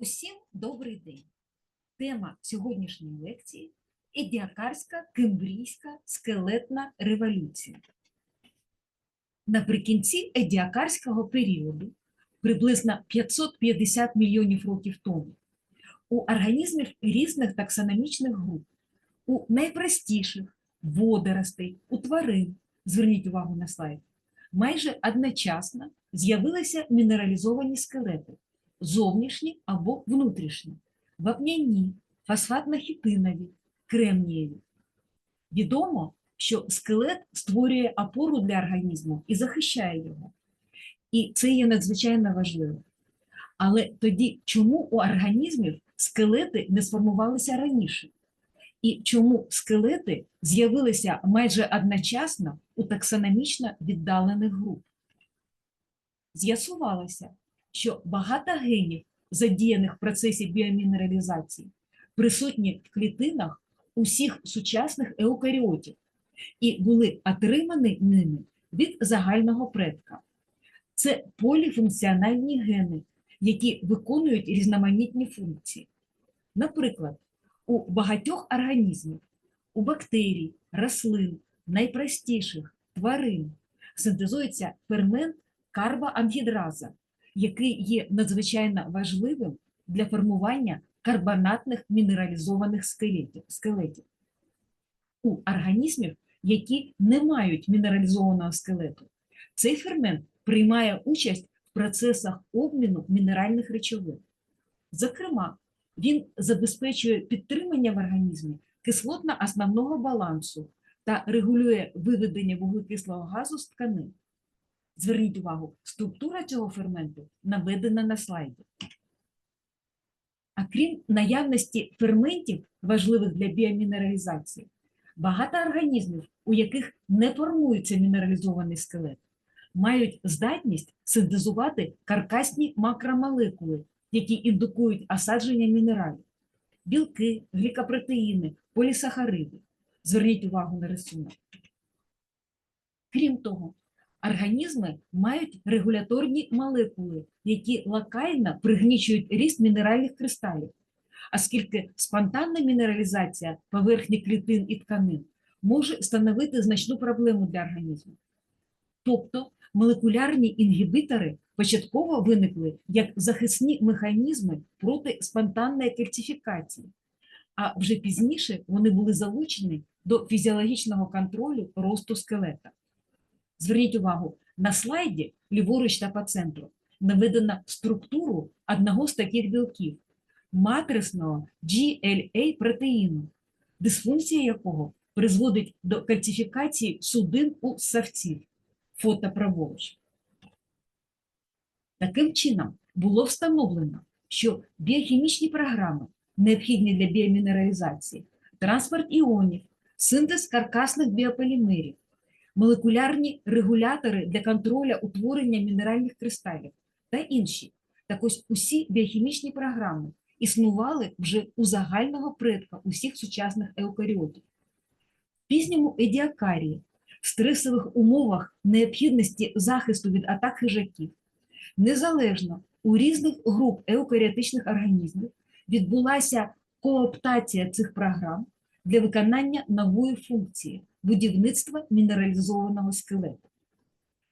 Усім добрий день. Тема сьогоднішньої лекції Едіакарська кембрійська скелетна революція. Наприкінці едіакарського періоду, приблизно 550 мільйонів років тому, у організмів різних таксономічних груп, у найпростіших водоростей, у тварин, зверніть увагу на слайд, майже одночасно з'явилися мінералізовані скелети зовнішні або внутрішні, вапняні, фосфатно-хітинові, кремнієві. Відомо, що скелет створює опору для організму і захищає його. І це є надзвичайно важливо. Але тоді чому у організмів скелети не сформувалися раніше? І чому скелети з'явилися майже одночасно у таксономічно віддалених груп? З'ясувалося, що багато генів, задіяних в процесі біомінералізації, присутні в клітинах усіх сучасних еукаріотів і були отримані ними від загального предка. Це поліфункціональні гени, які виконують різноманітні функції. Наприклад, у багатьох організмів, у бактерій, рослин, найпростіших тварин синтезується фермент карбоангідраза, який є надзвичайно важливим для формування карбонатних мінералізованих скелетів. У організмів, які не мають мінералізованого скелету, цей фермент приймає участь в процесах обміну мінеральних речовин. Зокрема, він забезпечує підтримання в організмі кислотно-основного балансу та регулює виведення вуглекислого газу з тканин. Зверніть увагу, структура цього ферменту наведена на слайді. А крім наявності ферментів, важливих для біомінералізації, багато організмів, у яких не формується мінералізований скелет, мають здатність синтезувати каркасні макромолекули, які індукують осадження мінералів, білки, глікопротеїни, полісахариди. Зверніть увагу на рисунок. Крім того, Організми мають регуляторні молекули, які локально пригнічують ріст мінеральних кристалів, оскільки спонтанна мінералізація поверхні клітин і тканин може становити значну проблему для організму. Тобто молекулярні інгібітори початково виникли як захисні механізми проти спонтанної кальцифікації, а вже пізніше вони були залучені до фізіологічного контролю росту скелета. Зверніть увагу, на слайді ліворуч та по центру наведено структуру одного з таких білків матрисного GLA протеїну, дисфункція якого призводить до кальцифікації судин у савців. Фото праворуч. Таким чином було встановлено, що біохімічні програми, необхідні для біомінералізації, транспорт іонів, синтез каркасних біополімерів, молекулярні регулятори для контролю утворення мінеральних кристалів та інші. Так ось усі біохімічні програми існували вже у загального предка усіх сучасних еукаріотів. В пізньому едіакарії, в стресових умовах необхідності захисту від атак хижаків, незалежно у різних груп еукаріотичних організмів відбулася кооптація цих програм для виконання нової функції будівництва мінералізованого скелету.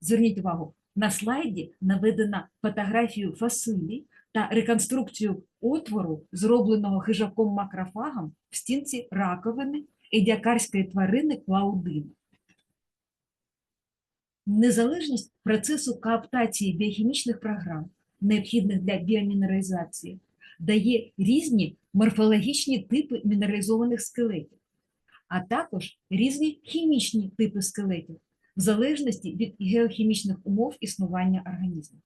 Зверніть увагу, на слайді наведена фотографію фасилі та реконструкцію отвору, зробленого хижаком макрофагом в стінці раковини едіакарської тварини Клаудини. Незалежність процесу кооптації біохімічних програм, необхідних для біомінералізації, дає різні морфологічні типи мінералізованих скелетів а також різні хімічні типи скелетів, в залежності від геохімічних умов існування організму.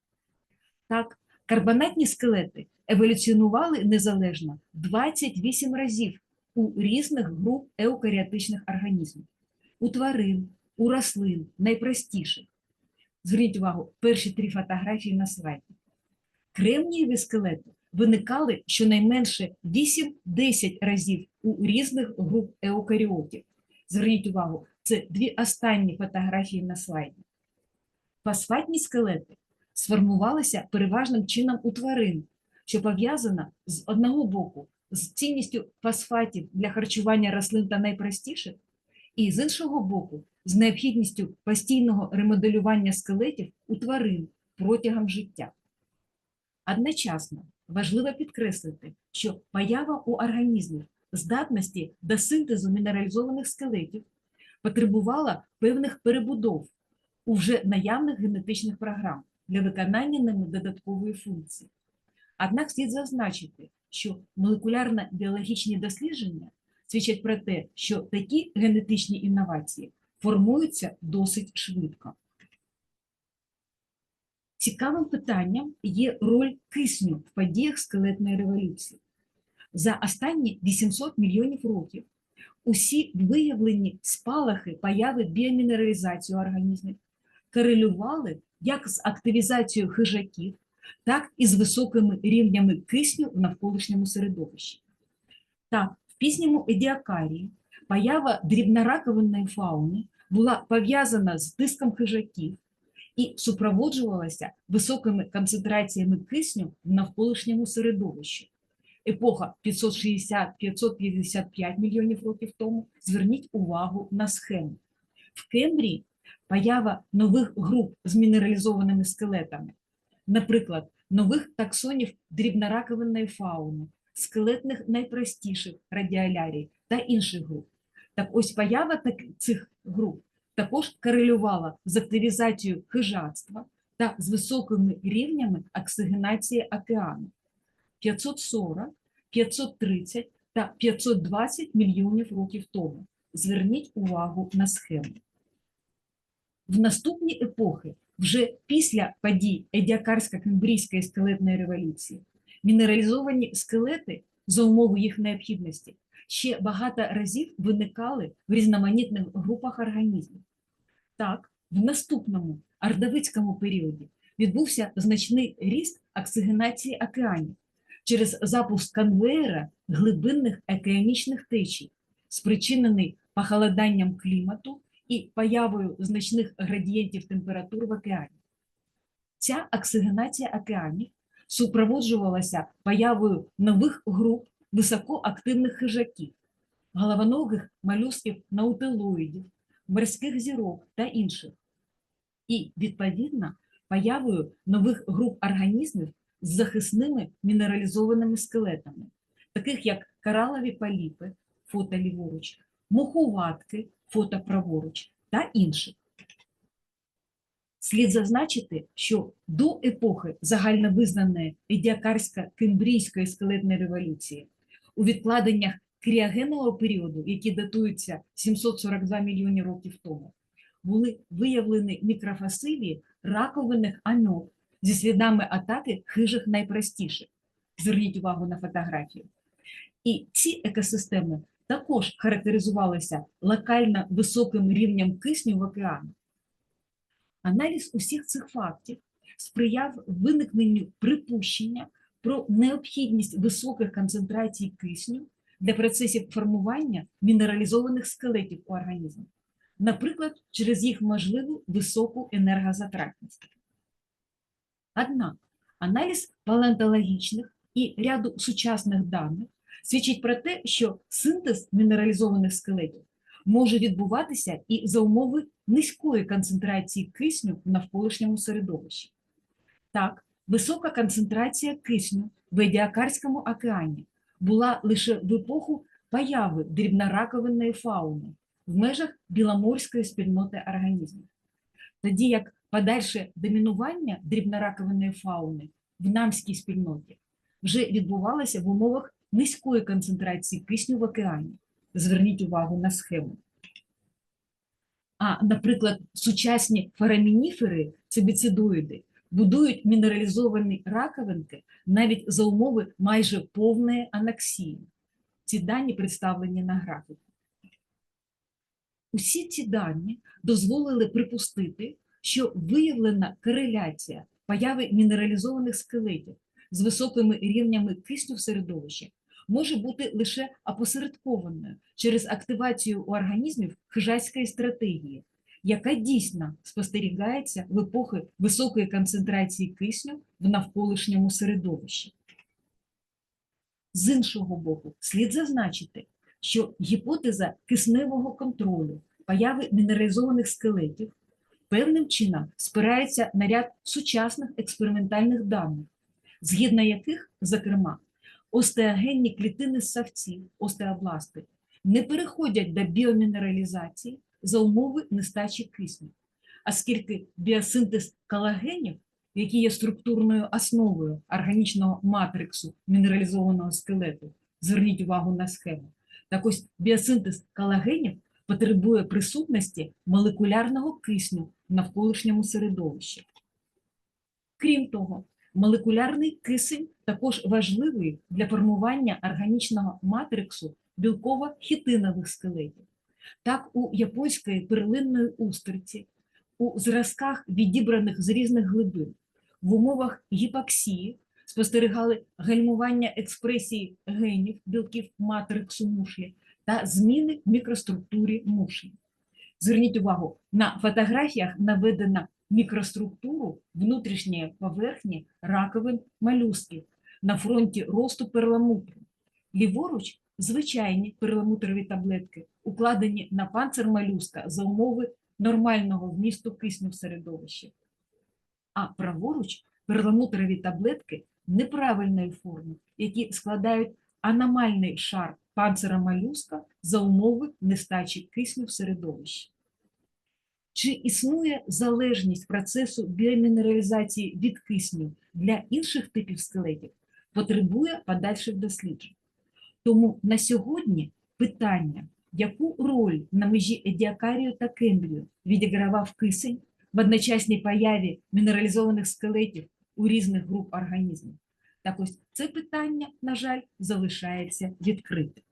Так, карбонатні скелети еволюціонували незалежно 28 разів у різних груп еукаріотичних організмів, у тварин, у рослин, найпростіших. Зверніть увагу, перші три фотографії на слайді. Кремнієві скелети виникали щонайменше 8-10 разів у різних груп еукаріотів. Зверніть увагу, це дві останні фотографії на слайді. Фосфатні скелети сформувалися переважним чином у тварин що пов'язана з одного боку з цінністю фосфатів для харчування рослин та найпростіших, і з іншого боку, з необхідністю постійного ремоделювання скелетів у тварин протягом життя. Одночасно важливо підкреслити, що поява у організмів здатності до синтезу мінералізованих скелетів потребувала певних перебудов у вже наявних генетичних програм для виконання ними додаткової функції. Однак слід зазначити, що молекулярно-біологічні дослідження свідчать про те, що такі генетичні інновації формуються досить швидко. Цікавим питанням є роль кисню в подіях скелетної революції. За останні 800 мільйонів років усі виявлені спалахи появи біомінералізації організмів корелювали як з активізацією хижаків, так і з високими рівнями кисню в навколишньому середовищі. Так, в пізньому едіакарії поява дрібнораковинної фауни була пов'язана з тиском хижаків і супроводжувалася високими концентраціями кисню в навколишньому середовищі. Епоха 560-555 мільйонів років тому. Зверніть увагу на схему. В Кембрії поява нових груп з мінералізованими скелетами, наприклад, нових таксонів дрібнораковинної фауни, скелетних найпростіших радіолярій та інших груп. Так ось поява цих груп також корелювала з активізацією хижацтва та з високими рівнями оксигенації океану 540, 530 та 520 мільйонів років тому. Зверніть увагу на схему. В наступні епохи, вже після подій Едіакарсько-Кембрійської скелетної революції, мінералізовані скелети за умови їх необхідності ще багато разів виникали в різноманітних групах організмів. Так, в наступному ардовицькому періоді відбувся значний ріст оксигенації океанів через запуск конвеєра глибинних океанічних течій, спричинений похолоданням клімату і появою значних градієнтів температур в океані. Ця оксигенація океанів супроводжувалася появою нових груп високоактивних хижаків, головоногих молюсків наутилоїдів, морських зірок та інших. І, відповідно, появою нових груп організмів з захисними мінералізованими скелетами, таких як коралові поліпи, фото ліворуч, муховатки, фото праворуч та інших. Слід зазначити, що до епохи загальновизнаної едіакарсько-кембрійської скелетної революції у відкладеннях кріогенного періоду, які датуються 742 мільйони років тому, були виявлені мікрофасилії раковинних амьов зі слідами атаки хижих найпростіших. Зверніть увагу на фотографію. І ці екосистеми також характеризувалися локально високим рівнем кисню в океані. Аналіз усіх цих фактів сприяв виникненню припущення про необхідність високих концентрацій кисню для процесів формування мінералізованих скелетів у організмі, наприклад, через їх можливу високу енергозатратність. Однак аналіз палеонтологічних і ряду сучасних даних свідчить про те, що синтез мінералізованих скелетів може відбуватися і за умови низької концентрації кисню в навколишньому середовищі. Так, висока концентрація кисню в Едіакарському океані була лише в епоху появи дрібнораковинної фауни в межах біломорської спільноти організмів. Тоді як подальше домінування дрібнораковинної фауни в намській спільноті вже відбувалося в умовах низької концентрації кисню в океані. Зверніть увагу на схему. А, наприклад, сучасні форамініфери, цибіцидоїди, будують мінералізовані раковинки навіть за умови майже повної анаксії. Ці дані представлені на графіку. Усі ці дані дозволили припустити, що виявлена кореляція появи мінералізованих скелетів з високими рівнями кисню в середовищі може бути лише опосередкованою через активацію у організмів хижацької стратегії, яка дійсно спостерігається в епохи високої концентрації кисню в навколишньому середовищі. З іншого боку, слід зазначити, що гіпотеза кисневого контролю появи мінералізованих скелетів певним чином спирається на ряд сучасних експериментальних даних, згідно яких, зокрема, остеогенні клітини ссавців, остеобласти, не переходять до біомінералізації за умови нестачі кисню, оскільки біосинтез колагенів, які є структурною основою органічного матриксу мінералізованого скелету, зверніть увагу на схему, так ось біосинтез колагенів потребує присутності молекулярного кисню в навколишньому середовищі. Крім того, молекулярний кисень також важливий для формування органічного матриксу білково-хітинових скелетів. Так, у японської перлинної устриці, у зразках, відібраних з різних глибин, в умовах гіпоксії спостерігали гальмування експресії генів білків матриксу мушлі та зміни в мікроструктурі мушлі. Зверніть увагу, на фотографіях наведено мікроструктуру внутрішньої поверхні раковин молюсків на фронті росту перламутру. Ліворуч звичайні перламутрові таблетки, укладені на панцир молюска за умови нормального вмісту кисню в середовищі. А праворуч перламутрові таблетки неправильної форми, які складають аномальний шар панцира молюска за умови нестачі кисню в середовищі. Чи існує залежність процесу біомінералізації від кисню для інших типів скелетів, потребує подальших досліджень. Тому на сьогодні питання, яку роль на межі едіакарію та кембрію відігравав кисень в одночасній появі мінералізованих скелетів у різних груп організмів, так ось це питання, на жаль, залишається відкритим.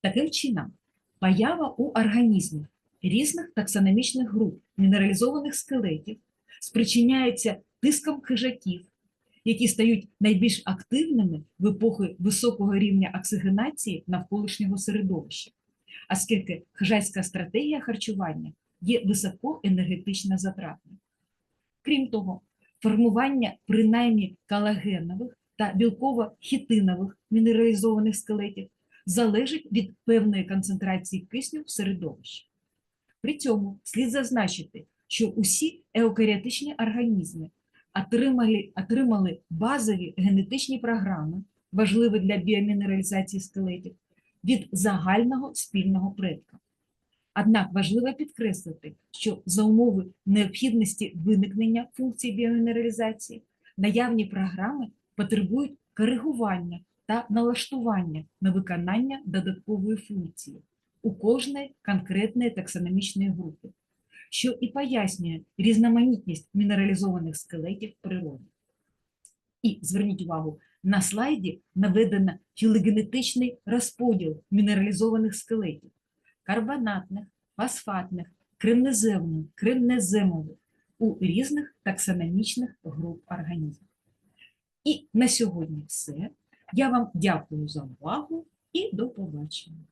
Таким чином, поява у організмі різних таксономічних груп мінералізованих скелетів спричиняється тиском хижаків, які стають найбільш активними в епохи високого рівня оксигенації навколишнього середовища, оскільки хижацька стратегія харчування є високоенергетично затратною. Крім того, формування принаймні колагенових та білково-хітинових мінералізованих скелетів залежить від певної концентрації кисню в середовищі. При цьому слід зазначити, що усі еукаріотичні організми отримали, отримали базові генетичні програми, важливі для біомінералізації скелетів, від загального спільного предка. Однак важливо підкреслити, що за умови необхідності виникнення функції біомінералізації наявні програми потребують коригування та налаштування на виконання додаткової функції у кожної конкретної таксономічної групи, що і пояснює різноманітність мінералізованих скелетів в природі. І зверніть увагу, на слайді наведено філогенетичний розподіл мінералізованих скелетів карбонатних, фосфатних, кремнеземних, кремнеземових у різних таксономічних груп організмів. І на сьогодні все. Я вам дякую за увагу і до побачення.